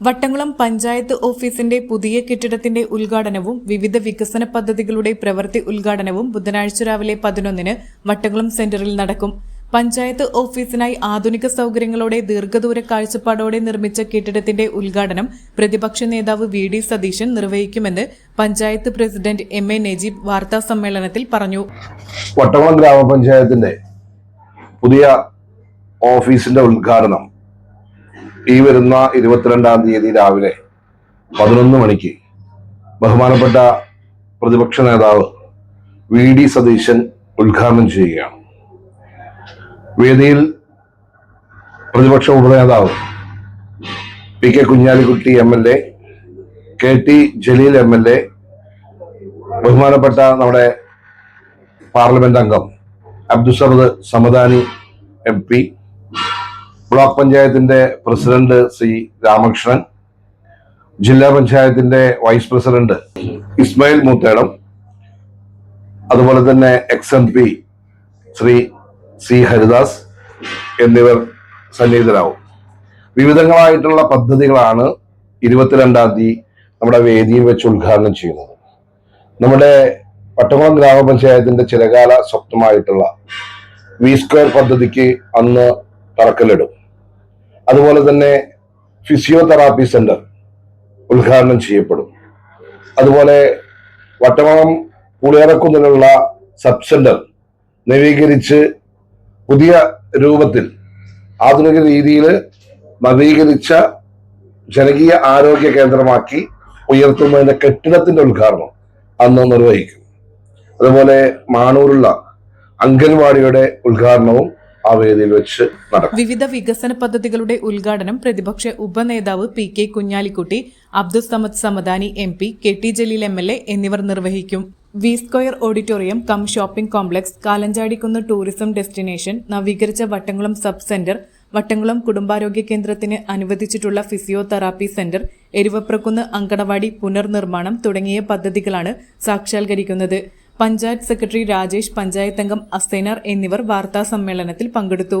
Vattamkulam panchayat ഓഫീസിന്റെ പുതിയ കെട്ടിടത്തിന്റെ ഉദ്ഘാടനവും വിവിധ വികസന പദ്ധതികളുടെ പ്രവൃത്തി ഉദ്ഘാടനവും ബുധനാഴ്ച രാവിലെ പതിനൊന്നിന് വട്ടംകുളം സെന്ററിൽ നടക്കും. പഞ്ചായത്ത് ഓഫീസിനായി ആധുനിക സൌകര്യങ്ങളോടെ ദീർഘദൂര കാഴ്ചപ്പാടോടെ നിർമ്മിച്ച കെട്ടിടത്തിന്റെ ഉദ്ഘാടനം പ്രതിപക്ഷ നേതാവ് V D Satheesan നിർവഹിക്കുമെന്ന് panchayat president M A Najeeb വാർത്താ സമ്മേളനത്തിൽ പറഞ്ഞു. വട്ടംകുളം ഗ്രാമപഞ്ചായത്തിന്റെ പുതിയ ഓഫീസിന്റെ ഉദ്ഘാടനം ഈ വരുന്ന ഇരുപത്തിരണ്ടാം തീയതി രാവിലെ പതിനൊന്ന് മണിക്ക് ബഹുമാനപ്പെട്ട പ്രതിപക്ഷ നേതാവ് വി ഡി സതീശൻ ഉദ്ഘാടനം ചെയ്യുകയാണ്. വേദിയിൽ പ്രതിപക്ഷ ഉപനേതാവ് P K Kunhalikutty M L A K T Jaleel M L A ബഹുമാനപ്പെട്ട നമ്മുടെ പാർലമെന്റ് അംഗം Abdussamad Samadani M P block പഞ്ചായത്തിന്റെ പ്രസിഡന്റ് സി രാമകൃഷ്ണൻ ജില്ലാ പഞ്ചായത്തിന്റെ വൈസ് പ്രസിഡന്റ് ഇസ്മായിൽ മൂത്തേടം അതുപോലെ തന്നെ ex M P Shri C Haridas എന്നിവർ സന്നിഹിതരാകും വിവിധങ്ങളായിട്ടുള്ള പദ്ധതികളാണ് ഇരുപത്തിരണ്ടാം തീയതി നമ്മുടെ വേദിയിൽ വെച്ച് ഉദ്ഘാടനം ചെയ്യുന്നത്. നമ്മുടെ പട്ടകുളം ഗ്രാമപഞ്ചായത്തിന്റെ ചിലകാല സ്വപ്നമായിട്ടുള്ള വി സ്ക്വയർ പദ്ധതിക്ക് അന്ന് തറക്കല്ലിടും. അതുപോലെ തന്നെ ഫിസിയോതെറാപ്പി സെന്റർ ഉദ്ഘാടനം ചെയ്യപ്പെടും. അതുപോലെ വട്ടവളം പുളിയറക്കുന്നതിനുള്ള സബ് സെന്റർ നവീകരിച്ച് പുതിയ രൂപത്തിൽ ആധുനിക രീതിയിൽ നവീകരിച്ച ജനകീയ ആരോഗ്യ കേന്ദ്രമാക്കി ഉയർത്തുന്നതിന്റെ കെട്ടിടത്തിന്റെ ഉദ്ഘാടനം അന്ന് നിർവഹിക്കും. അതുപോലെ മാണൂരുള്ള അംഗൻവാടിയുടെ ഉദ്ഘാടനവും ആ വേദിയിൽ വെച്ച് നടക്കും. വിവിധ വികസന പദ്ധതികളുടെ ഉദ്ഘാടനം പ്രതിപക്ഷ ഉപനേതാവ് P K Kunhalikutty Abdul Samad Samadani M P K T Jaleel M L A എന്നിവർ നിർവഹിക്കും. V square auditorium cum shopping complex Kalanchadikunnu tourism destination നവീകരിച്ച വട്ടംകുളം സബ് സെന്റർ വട്ടംകുളം കുടുംബാരോഗ്യ കേന്ദ്രത്തിന് അനുവദിച്ചിട്ടുള്ള ഫിസിയോതെറാപ്പി സെന്റർ എരുവപ്രക്കുന്ന് അങ്കണവാടി പുനർനിർമ്മാണം തുടങ്ങിയ പദ്ധതികളാണ് സാക്ഷാത്കരിക്കുന്നത്. പഞ്ചായത്ത് സെക്രട്ടറി രാജേഷ് പഞ്ചായത്തംഗം അസൈനർ എന്നിവർ വാർത്താ സമ്മേളനത്തിൽ പങ്കെടുത്തു.